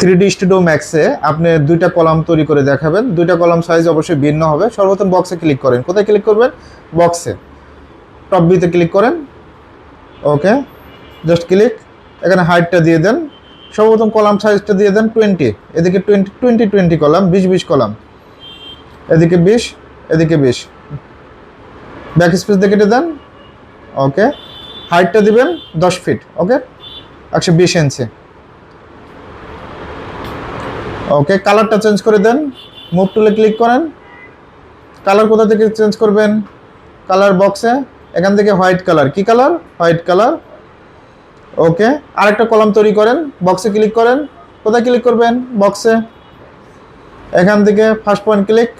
Three D studio ম্যাক্সে আপনি দুইটা column তৈরি করে দেখাবেন। দুইটা কলাম সাইজ অবশ্যই ভিন্ন হবে। সর্বপ্রথম বক্সে ক্লিক করেন। কোথায় ক্লিক করবেন? বক্সে টপ বিতে ক্লিক করেন। ওকে জাস্ট ক্লিক এখানে হাইটটা দিয়ে দেন। সর্বপ্রথম কলাম সাইজটা দিয়ে দেন টোয়েন্টি এদিকে টোয়েন্টি টোয়েন্টি টোয়েন্টি কলাম, বিশ বিশ কলাম। এদিকে বিশ এদিকে বিশ। ব্যাক স্পেস দিয়ে কেটে দেন। ওকে হাইটটা দিবেন দশ ফিট ওকে একশো বিশ ইঞ্চি ওকে, কালারটা চেঞ্জ করে দেন। মুভ টুলে ক্লিক করেন। কালার কোথা থেকে চেঞ্জ করবেন? কালার বক্সে। এখান থেকে হোয়াইট কালার। কি কালার? White colour. ওকে, আরেকটা কলাম তৈরি করেন। বক্সে ক্লিক করেন। কোথায় ক্লিক করবেন? বক্সে। এখান থেকে ফার্স্ট পয়েন্ট ক্লিক।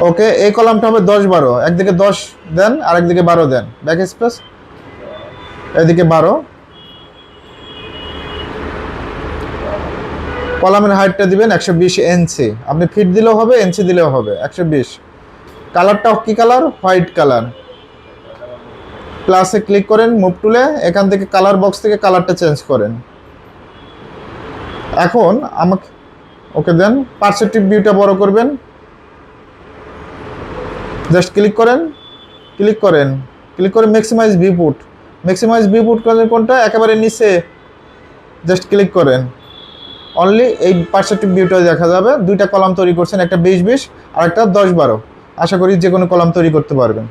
ওকে, এই কলামটা হবে দশ বারো। একদিকে দশ দেন, আরেকদিকে বারো দেন। Back space. এদিকে বারো। কলামের হাইটটা দিবেন একশো বিশ এনসি আপনি ফিট দিলেও হবে এনসি দিলেও হবে, একশো বিশ। কালারটা কি কালার? White colour. প্লাসে ক্লিক করেন মুভ টুলে এখান থেকে কালার বক্স থেকে কালারটা চেঞ্জ করেন। এখন আমাকে, ওকে দেন পার্সেপটিভ ভিউটা বড় করবেন। জাস্ট ক্লিক করেন ক্লিক করেন ক্লিক করে ম্যাক্সিমাইজ ভিউপুট ম্যাক্সিমাইজ ভিউপুট করেন কোনটা? একেবারে নিচে। জাস্ট ক্লিক করেন। অনলি এই পার্সেপটিভ ভিউটা দেখা যাবে। দুইটা কলাম তৈরি করছেন, একটা বিশ বিশ আর একটা দশ বারো। আশা করি যে কোনো কলাম তৈরি করতে পারবেন।